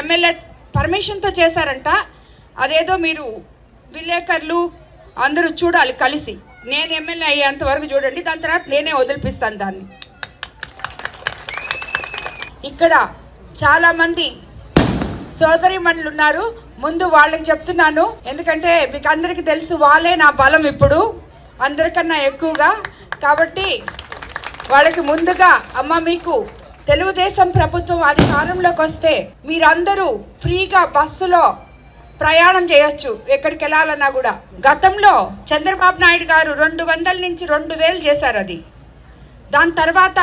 MLA పర్మిషన్తో చేశారంట. అదేదో మీరు విలేకరులు అందరూ చూడాలి కలిసి. నేను ఎమ్మెల్యే అయ్యేంత వరకు చూడండి. దాని తర్వాత నేనే వదిలిపిస్తాను దాన్ని. ఇక్కడ చాలామంది సోదరిమణులు ఉన్నారు ముందు వాళ్ళకి చెప్తున్నాను. ఎందుకంటే మీకు అందరికీ తెలుసు వాళ్ళే నా బలం ఇప్పుడు. అందరికన్నా ఎక్కువగా. కాబట్టి వాళ్ళకి ముందుగా అమ్మ మీకు తెలుగుదేశం ప్రభుత్వం అధికారంలోకి వస్తే మీరందరూ ఫ్రీగా బస్సులో ప్రయాణం చేయొచ్చు. ఎక్కడికి వెళ్ళాలన్నా కూడా. గతంలో చంద్రబాబు నాయుడు గారు రెండు వందల నుంచి రెండు వేలు చేశారు అది. దాని తర్వాత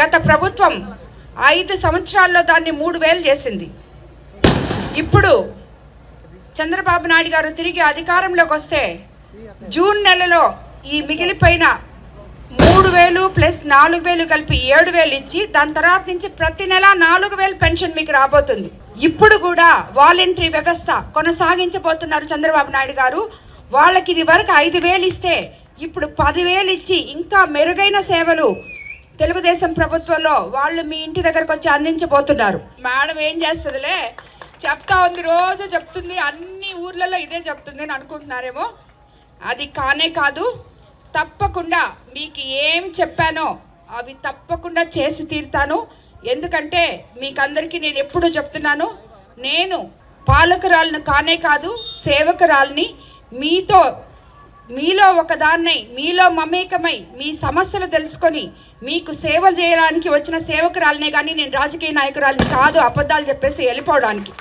గత ప్రభుత్వం ఐదు సంవత్సరాల్లో దాన్ని మూడు వేలు చేసింది. ఇప్పుడు చంద్రబాబు నాయుడు గారు తిరిగి అధికారంలోకి వస్తే జూన్ నెలలో ఈ మిగిలిపోయిన మూడు వేలు ప్లస్ నాలుగు వేలు కలిపి ఏడు వేలు ఇచ్చి దాని తర్వాత నుంచి ప్రతి నెల నాలుగు వేలు పెన్షన్ మీకు రాబోతుంది. ఇప్పుడు కూడా వాలంటరీ వ్యవస్థ కొనసాగించబోతున్నారు చంద్రబాబు నాయుడు గారు. వాళ్ళకి ఇది వరకు ఐదు వేలు ఇస్తే ఇప్పుడు పదివేలు ఇచ్చి ఇంకా మెరుగైన సేవలు తెలుగుదేశం ప్రభుత్వంలో వాళ్ళు మీ ఇంటి దగ్గరకు వచ్చి అందించబోతున్నారు. మేడం ఏం చేస్తుందిలే? చెప్తా ఉంది రోజు చెప్తుంది అన్ని ఊర్లలో ఇదే చెప్తుంది అని అనుకుంటున్నారేమో. అది కానే కాదు తప్పకుండా మీకు ఏం చెప్పానో అవి తప్పకుండా చేసి తీరుతాను. ఎందుకంటే మీకందరికీ నేను ఎప్పుడూ చెప్తున్నాను నేను పాలకురాలను కానే కాదు సేవకురాలని మీతో మీలో ఒకదాన్నై మీలో మమేకమై మీ సమస్యలు తెలుసుకొని మీకు సేవ చేయడానికి వచ్చిన సేవకురాలనే కానీ నేను రాజకీయ నాయకురాలని కాదు అబద్ధాలు చెప్పేసి వెళ్ళిపోవడానికి.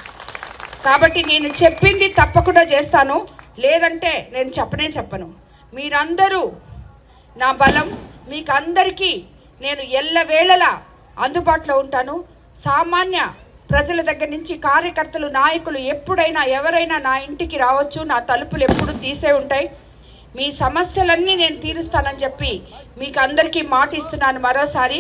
కాబట్టి నేను చెప్పింది తప్పకుండా చేస్తాను. లేదంటే నేను చెప్పనే చెప్పను. మీరందరూ నా బలం మీకు అందరికీ నేను ఎల్లవేళలా అందుబాటులో ఉంటాను. సామాన్య ప్రజల దగ్గర నుంచి కార్యకర్తలు నాయకులు ఎప్పుడైనా ఎవరైనా నా ఇంటికి రావచ్చు నా తలుపులు ఎప్పుడు తీసే ఉంటాయి. మీ సమస్యలన్నీ నేను తీరుస్తానని చెప్పి మీకు అందరికీ మాట ఇస్తున్నాను మరోసారి